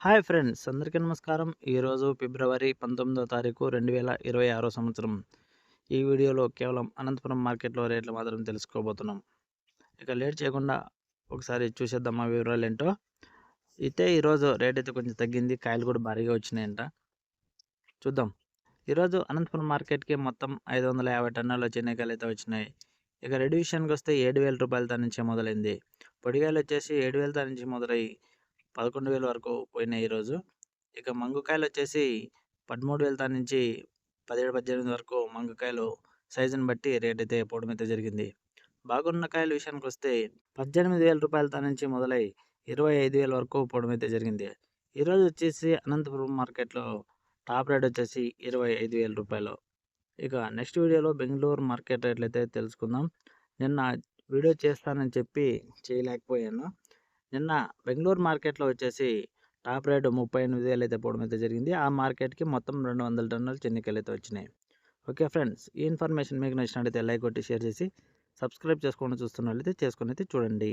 Hi friends! అందరికీ నమస్కారం. ఈరోజు ఫిబ్రవరి పంతొమ్మిదో తారీఖు రెండు వేల ఇరవై ఆరో సంవత్సరం. ఈ వీడియోలో కేవలం అనంతపురం మార్కెట్లో రేట్లు మాత్రం తెలుసుకోబోతున్నాం. ఇక లేట్ చేయకుండా ఒకసారి చూసేద్దాం ఆ వివరాలు ఏంటో. అయితే ఈరోజు రేట్ అయితే కొంచెం తగ్గింది. కాయలు కూడా భారీగా వచ్చినాయంట. చూద్దాం. ఈరోజు అనంతపురం మార్కెట్కి మొత్తం ఐదు వందల యాభై టన్నుల చెన్నైకాయలు అయితే వచ్చినాయి. ఇక రెడ్ విషయానికి వస్తే ఏడు వేల రూపాయలతో నుంచి మొదలైంది. పొడిగాయలు వచ్చేసి ఏడు వేలతో నుంచి మొదలై పదకొండు వేల వరకు పోయినాయి ఈరోజు. ఇక మంగుకాయలు వచ్చేసి పదమూడు వేల దాని నుంచి పదిహేడు పద్దెనిమిది వరకు మంగుకాయలు సైజుని బట్టి రేట్ అయితే పోవడం అయితే జరిగింది. బాగున్న కాయల విషయానికి వస్తే పద్దెనిమిది వేల రూపాయల దాని నుంచి మొదలై ఇరవై ఐదు వేల వరకు పోవడం అయితే జరిగింది. ఈరోజు వచ్చేసి అనంతపురం మార్కెట్లో టాప్ రేట్ వచ్చేసి ఇరవై ఐదు వేల రూపాయలు. ఇక నెక్స్ట్ వీడియోలో బెంగళూరు మార్కెట్ రేట్లు అయితే తెలుసుకుందాం. నిన్న వీడియో చేస్తానని చెప్పి చేయలేకపోయాను. నిన్న బెంగళూరు మార్కెట్లో వచ్చేసి టాప్ రేటు ముప్పై ఎనిమిది వేలు అయితే పోవడం అయితే జరిగింది. ఆ మార్కెట్కి మొత్తం రెండు వందల టన్నులు చెన్నికాయలు అయితే వచ్చినాయి. ఓకే ఫ్రెండ్స్ ఈ ఇన్ఫర్మేషన్ మీకు నచ్చినట్లయితే లైక్ కొట్టి షేర్ చేసి సబ్స్క్రైబ్ చేసుకొని చూస్తున్న వాళ్ళైతే చేసుకొని అయితే చూడండి.